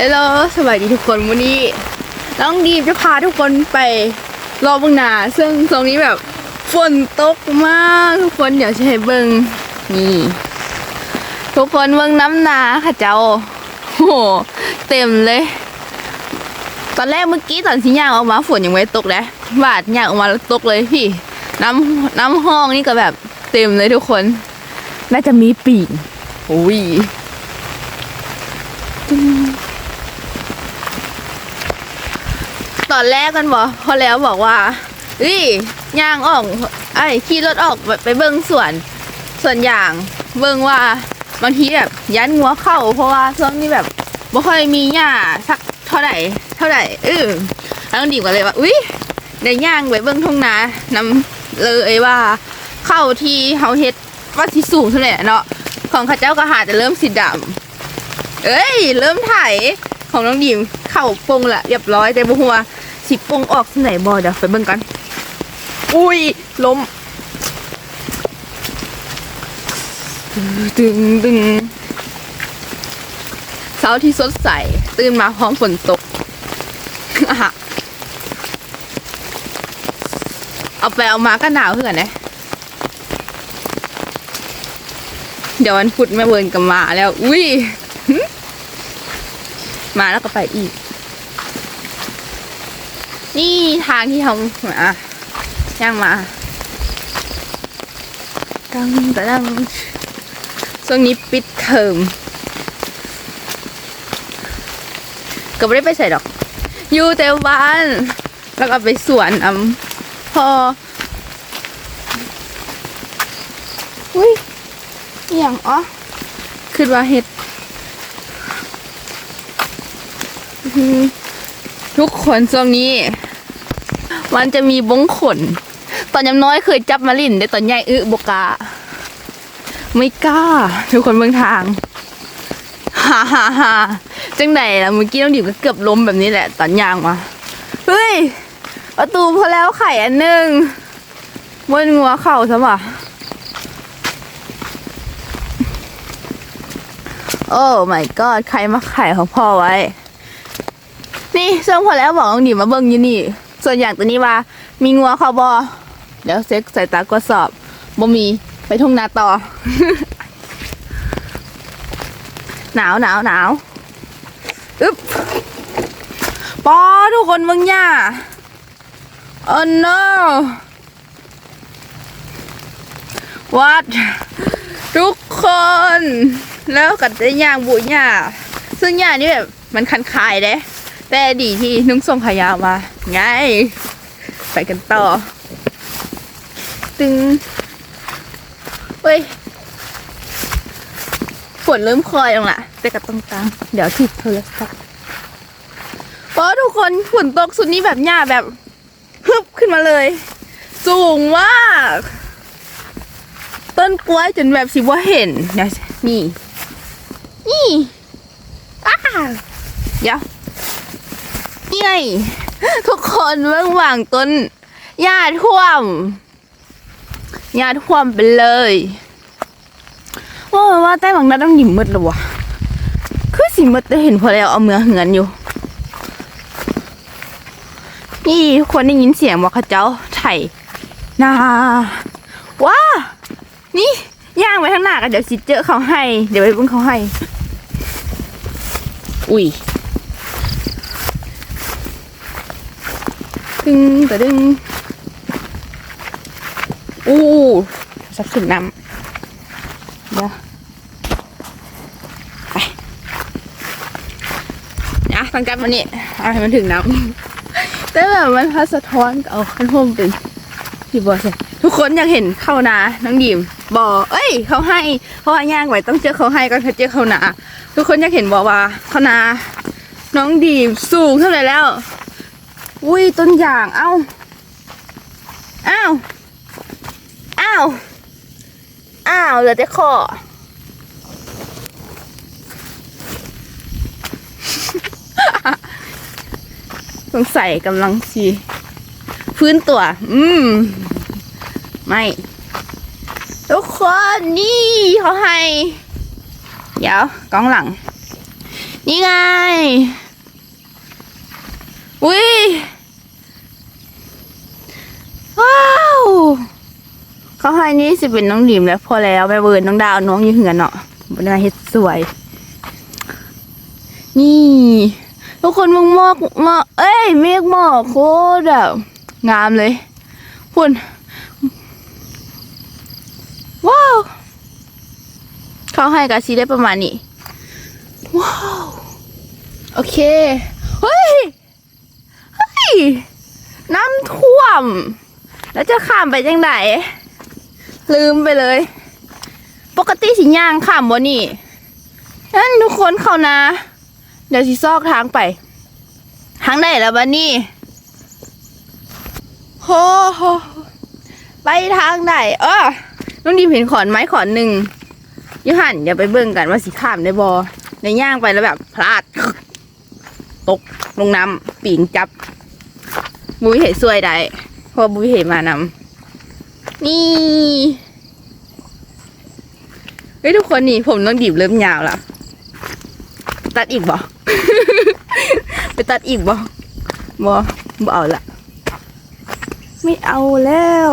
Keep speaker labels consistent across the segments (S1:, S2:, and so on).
S1: ฮลโหลสวัสดีทุกคนวันนี้น้องดีมจะพาทุกคนไปรอเบึงนา ซึ่งตรงนี้แบบฝนตกมากทุกคนเดี๋ยวจะให้เบิงนี่ ทุกคนเบิงน้ำนาค่ะเจ้าโหเต็มเลย ตอนแรกเมื่อกี้ตอนที่ย่างออกมาฝนยังไม่ตกเลยบาดย่างออกมาแล้วตกเลยพี่ น้ำน้ำห้องนี่ก็แบบเต็มเลยทุกคน น่าจะมีปีกอุ้ย อนแรกกันบอกพอแล้วบอกว่าเฮ้ยย่างออกไอ้ขี่รถออกไปเบิ้งสวนส่วนอย่างเบิ้งว่าบางทีแบบยันงัวเข้า เพราะว่าช่วงนี้แบบไม่ค่อยมีหญ้าสักเท่าไหร่เท่าไหร่เออแล้วดีกว่าเลยว่าอุ้ยได้ย่างไปเบิ้งทุ่งนานำเลยว่าเข้าที่เฮาเฮ็ดว่าที่สูงเท่าไหร่เนาะของข้าเจ้าก็หาจะเริ่มสีดำเอ้ย เริ่มไถของน้องดิมเข้าปงละเรียบร้อยแต่บ่หัว สิปงออกที่ไหนบ่เดี๋ยวไปเบิ่งกัน อุ้ยล้มตึงตึงเช้าที่สดใส ตื่นมาพร้อมฝนตกอะเอาไปเอามาก็หนาวขึ้นกันนะเดี๋ยววันพุธแม่เวิร์นกับมาแล้ว อุ้ยมาแล้วก็ไปอีก นี่ทางที่เขามาย่างมาตั้งตั้งช่วงนี้ปิดเทอมก็ไม่ได้ไปใส่ดอก อยู่แต่บ้าน แล้วก็ไปสวนอ่ำพอ อุ้ยอหย่างอ๋อคือว่าเห็ด ทุกคนช่วงนี้ มันจะมีบงขน ตอนยังน้อยเคยจับมาลิ่นแต่ตอนใหญ่อึบกา ไม่กล้า ทุกคนเมืองทางฮ่าฮ่าฮ่าจังไหนล่ะเมื่อกี้น้องดิบก็เกือบล้มแบบนี้แหละ ตอนยางมา เฮ้ย ประตูพอแล้วไข่อันหนึ่งบนงัวเข่าซะว่ะโอ้ my god ใครมาไข่ของพ่อไว้ นี่เชิงพอแล้วบอกน้องดิมาเบิ่งยู่นี่ ส่วนอย่างตัวนี้ว่า มีงัวเขาบอเดี๋ยวเซ็กใส่ตากวสอบบ่มีไปทุ่งนาต่อ หนาวหนาวหนาวอึ๊บปอทุกคนมึงย่าโอ้ no what ทุกคนแล้วกัดได้ย่างบุญย่าซึ่งย่านี่แบบมันคันคายเด้ แต่ดีที่นุ่งทรงขายาวมา ไง ไปกันต่อ ตึงเฮ้ยฝนเริ่มคลอยลงละแต่กับตรงกลางเดี๋ยวถูกโทรศัพท์เพราะทุกคนฝนตกสุดนี้แบบหญ้าแบบฮึบขึ้นมาเลย สูงมาก ต้นกล้วยจนแบบสิว่าเห็นเดี๋ยวนี่ นี่อ้าเดี๋ยว นี่ทุกคนเบื้องหว่างต้นหญ้าท่วมหญ้าท่วมไปเลยว่าว่าแต่บางนัดต้องหยิมมืดเลยวะคือสิมืดได้เห็นพอแล้วเอาเมือเหือนอยู่ นี่ทุกคนได้ยินเสียงว่าเขาเจ้าไถนาว้านี่ย่างไปข้างหน้ากันเดี๋ยวสิเจอเขาให้ เดี๋ยวไปเบิ่งเขาให้ อุ้ย ดึงแต่ดึงอู้สับสุดน้ำเดี๋ยวไปนะตั้งใจมานี่เอาให้มันถึงน้ำแต่แบบมันพัดสะท้อนก็เอาขั้นห่มเป็นที่บอสิทุกคนอยากเห็นเข้านาน้องดีมบอเอ้ย เขาให้เพราะว่าย่างไว้ต้องเจอเขาให้ก่อนเขาเจอเขานาทุกคนอยากเห็นบอกว่าเขานาน้องดีมสูงเท่าไหร่แล้ว อุ้ยต้นอย่าง เอ้า อ้าว อ้าว อ้าวเหลือแต่คอสงสัยกำลังสีพื้นตัว อืม ไม่ ทุกคนนี่เขาให้ เดี๋ยวกล้องหลัง นี่ไง อุ้ย ว้าว เขาให้นี่สิเป็นน้องดิมแล้วพอแล้วแม่เวิร์นน้องดาวน้องอยู่เหือนเนาะบนมาเฮ็ดสวย นี่ ทุกคนมึงมอกมอกเอ้ย เมฆหมอกโคตรแบบงามเลยพุ่นว้าว เขาให้กะซีได้ประมาณนี้ ว้าว โอเค เฮ้ยเฮ้ ย น้ำท่วม แล้วจะข้ามไปยังไงลืมไปเลย ปกติสิย่างข้ามบ่นี่นั่นทุกคนเขานะ เดี๋ยวสิซอกทางไปทางไหนแล้วบ้านี่โหโหไปทางไหนเออน้องดีมเห็นขอนไม้ขอนหนึ่งยูหันเดี๋ยวไปเบิ่งกันว่าสิข้ามได้บอในย่างไปแล้วแบบพลาด ตกลงน้ำปีงจับ บุ้ยเหสวยได้เพราะบุ้ยเหมานำนี่เฮ้ยทุกคนนี่ผมต้องดีบเริ่มยาวแล้วตัดอีกบ่ ไปตัดอีกบ่บ่บ่เอาละไม่เอาแล้ว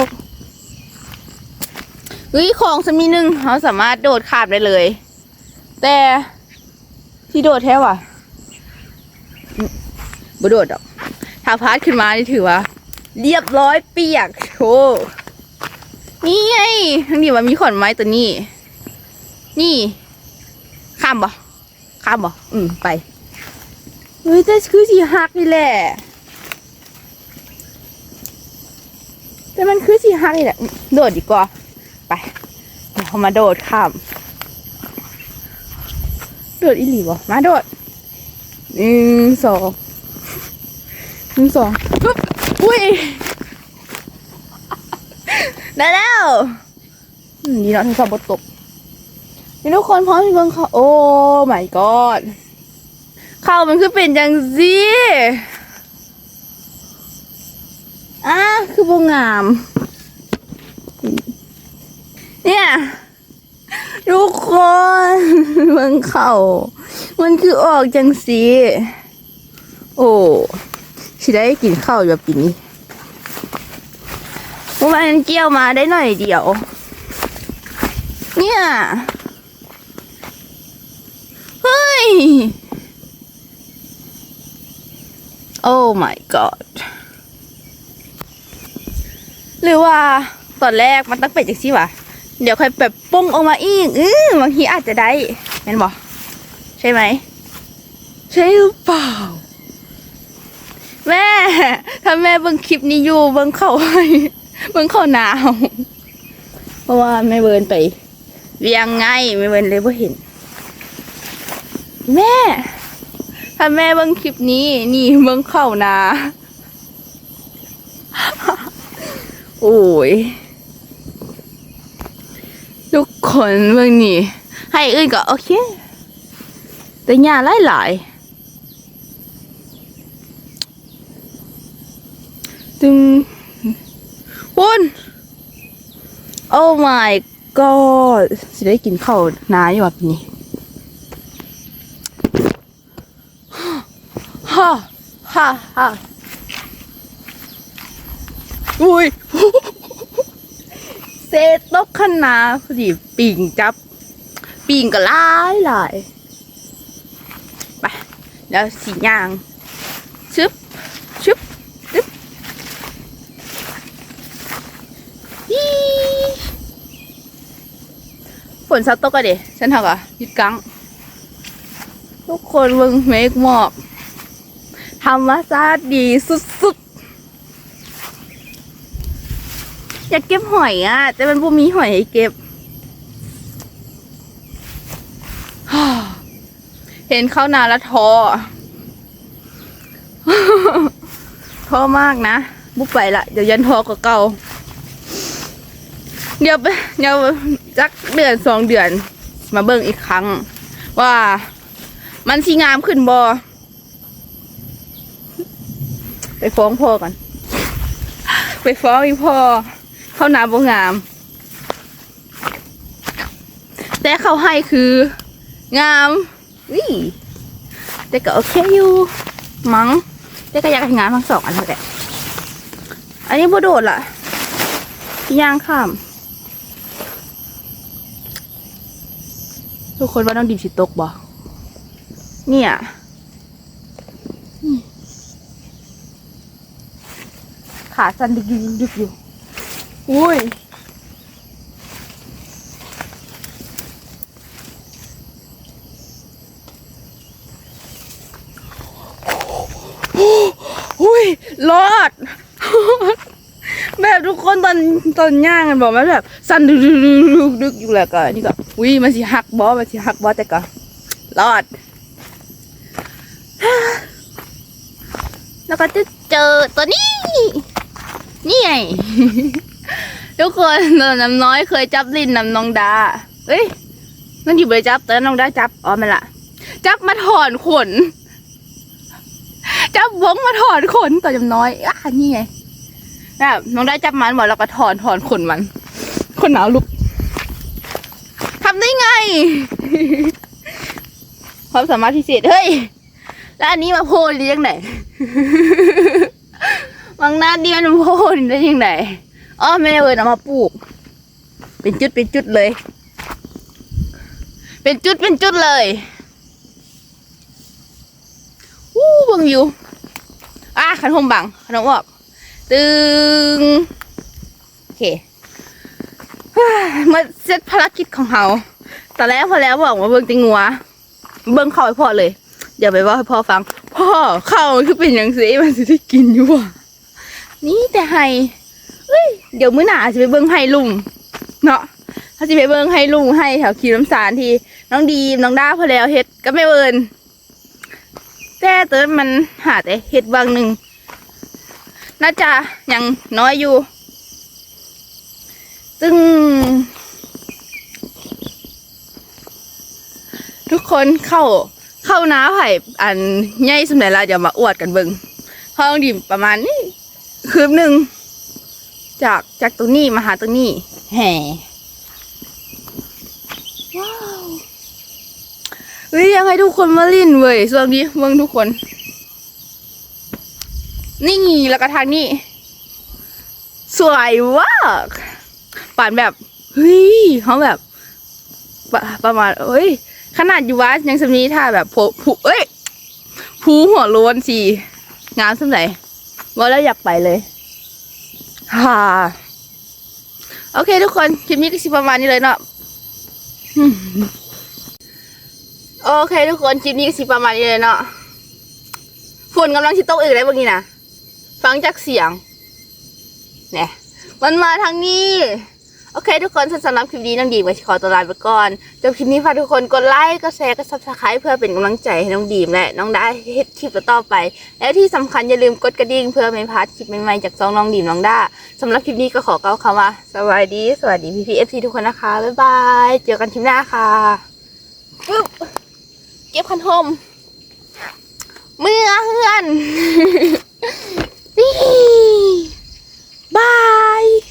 S1: เฮ้ยของสมีหนึ่งเขาสามารถโดดข้ามได้เลย แต่ที่โดดแท้ว่ะอืมบ่โดดดอก ถ้าพาดขึ้นมานี่ถือว่า เรียบร้อยเปียกโชว์นี่ไงทั้งนี้ว่ามีขอนไม้ตัวนี้ นี่ ข้ามบ่ข้ามบ่อืมไปเฮ้ยแต่คือสีหักนี่แหละแต่มันคือสีหักนี่แหละโดดดีกว่า ไปเดี๋ยวเขามาโดดข้ามโดดอีหลีบ่มาโดดหนึ่งสอง หนึ่งสองปึ๊บอุ้ย ได้แล้วอืมดีเนาะที่สอบบตกนี่ทุกคนพร้อมที่เบิ่งเขาโอ้ my god เข้ามันคือเป็นจังสิอะคือบงงาม เนี่ยทุกคนเบิ่งเขามันคือออกจังสิโอ้ สิได้กินข้าวแบบนี้เมื่อวานเกี่ยวมาได้หน่อยเดียว เนี่ย เฮ้ย โอ้ my god หรือว่าตอนแรกมันต้องเป็นจังซี่วะเดี๋ยวค่อยแบบปุ้งออกมาอีก อือบางทีอาจจะได้เห็นบอกใช่ไหม ใช่หรือเปล่า แม่ ถ้าแม่เบิ่งคลิปนี้อยู่เบิ่งเขาให้เบิ่งเขาหนาว เพราะว่าแม่เบิร์นไป เวียงไงแม่เบิร์นเลยบ่เห็น แม่ ถ้าแม่เบิ่งคลิปนี้ นี่เบิ่งเขานาโอ้ยทุกคนเบิ่งนี่ ให้อื่นก็โอเค แต่หญ้าหลายๆ ตึงปุ้นโอ้ my god สิได้กินข้าวนาอยู่แบบนี้ฮ่าฮ่าฮ่าอุ้ยเซตกขนาพอดีปิ่งจับ ปิ่งก็หลายหลายไปแล้วสีย่างชึบชึบชึบยี่ฝ นซัดตกอะเดฉันทำอะยุดกังทุกคนเบิ่งเมฆหมอกธรรมชาติดีสุดๆ อยากเก็บหอยอะ แต่มันบ่มีหอยให้เก็บ เห็นเข้านาแล้วท้อท้อมากนะบุกไปละ เดี๋ยวยันท้อกว่าเก่า เดี๋ยวเดี๋ยวจักเดือนสองเดือนมาเบิ่งอีกครั้ง ว่ามันสีงามขึ้นบอไปฟ้องพ่อก่อน ไปฟ้องอีพ่อ เข้าน้ำบ่งาม แต่เขาให้คือ งามวิแต่ก็โอเคอยู่ มั้งแต่ก็อยากให้งานทั้งสองอันแหละอันนี้บ่โดดล่ะย่างข้าม ทุกคนว่าน้องดินสิตกบ่เนี่ยขาสั่นดึกดึกดึกอยู่ อุ้ย อุ้ยรอด แบบทุกคน ตอนย่างกันบอกว่าแบบสั่นดึกดึกดึกดึกดึกอยู่แหละก็นี่ก็อุ้ยมันสิหักบอมันสิหักบอแต่ก็รอด แล้วก็จะเจอตัวนี้ นี่ไง ทุกคนน้ำน้อยเคยจับลิ้นน้ำน้องดาเอ้ยนั่นอยู่บริจับแต่น้องดาจับอ๋อม่นละจับมาถอนขน จับวงมาถอนขนต่อจำน้อยอะนี่ไง แบบน้องได้จับมันบอกแล้วก็ถอนถอนขนมัน ขนหนาวลุกทำได้ไง ความสามารถพิเศษเฮ้ย แล้วอันนี้มาโพลได้ยังไงบางนาดีมันโพลได้ยังไงอ๋อแม่เวิร์นเอามาปลูก เป็นจุดเป็นจุดเลย เป็นจุดเป็นจุดเลยวู้บังวิวอะขันหมบังขนมออก ตึงโอเคเฮ้ยมาเสร็จภารกิจของเราตอนแรกพอแล้วบอกว่าเบิ่งติงัว เบิ่งเข้าให้พ่อเลยเดี๋ยวไปบอกให้พ่อฟัง พ่อเข้ามันคือเป็นอย่างสิมันจะได้กินอยู่วะนี่แต่ไฮเอ้ยเดี๋ยวมื้อหน้าจะไปเบิ่งไฮลุงเนาะถ้าจะไปเบิ่งไฮลุงให้แถวคีน้ำสารที่น้องดีมน้องด้าพอแล้วเฮ็ดก็ไม่เวินแต่เติร์มันหาแต่เห็ดบางหนึ่ง น่าจะยังน้อยอยู่ ซึ่ง ทุกคนเข้าเข้าน้าไผ่อันใหญ่สมัยละเดี๋ยวมาอวดกันเบิงห้องดิมประมาณนี้คืบหนึ่งจากจากตรงนี้มาหาตรงนี้ แห่ว้าวเฮ้ยยังไงทุกคนมาลินเว้ยส่วนนี้เมืองทุกคน นี่แล้วก็ทางนี้ สวยมากป่านแบบเฮ้ยเขาแบบปประมาณเอ้ย ขนาดอยู่วัดยังสำนี้ถ้าแบบโผผูเอ้ยผูหัวโล้นสีงามสำไหนว่าแล้วอยากไปเลยฮ่าโอเค ทุกคนคลิปนี้ก็สิประมาณนี้เลยเนาะโอเค ทุกคนคลิปนี้ก็สิประมาณนี้เลยเนาะฝนกำลังชิโตกอีกแล้วเมื่อกี้นะ ฟังจากเสียงเนี่ยมันมาทางนี้ โอเค ทุกคนสำหรับคลิปนี้น้องดีมก็ขอตัวลาไปก่อนจบคลิปนี้ฝากทุกคนกดไลค์กดแชร์กดซับสไครต์เพื่อเป็นกำลังใจให้น้องดีมและน้องได้เฮ็ดคลิปต่อไป และที่สำคัญอย่าลืมกดกระดิ่งเพื่อไม่พลาดคลิปใหม่ๆจากซองน้องดีมน้องด้าสำหรับคลิปนี้ก็ขอกล่าวคำว่าสวัสดี สวัสดีพี่พีเอฟซีทุกคนนะคะบ๊ายบายเจอกันคลิปหน้าค่ะปึ๊บเก็บคันโฮมเมื่อเฮือน Bye.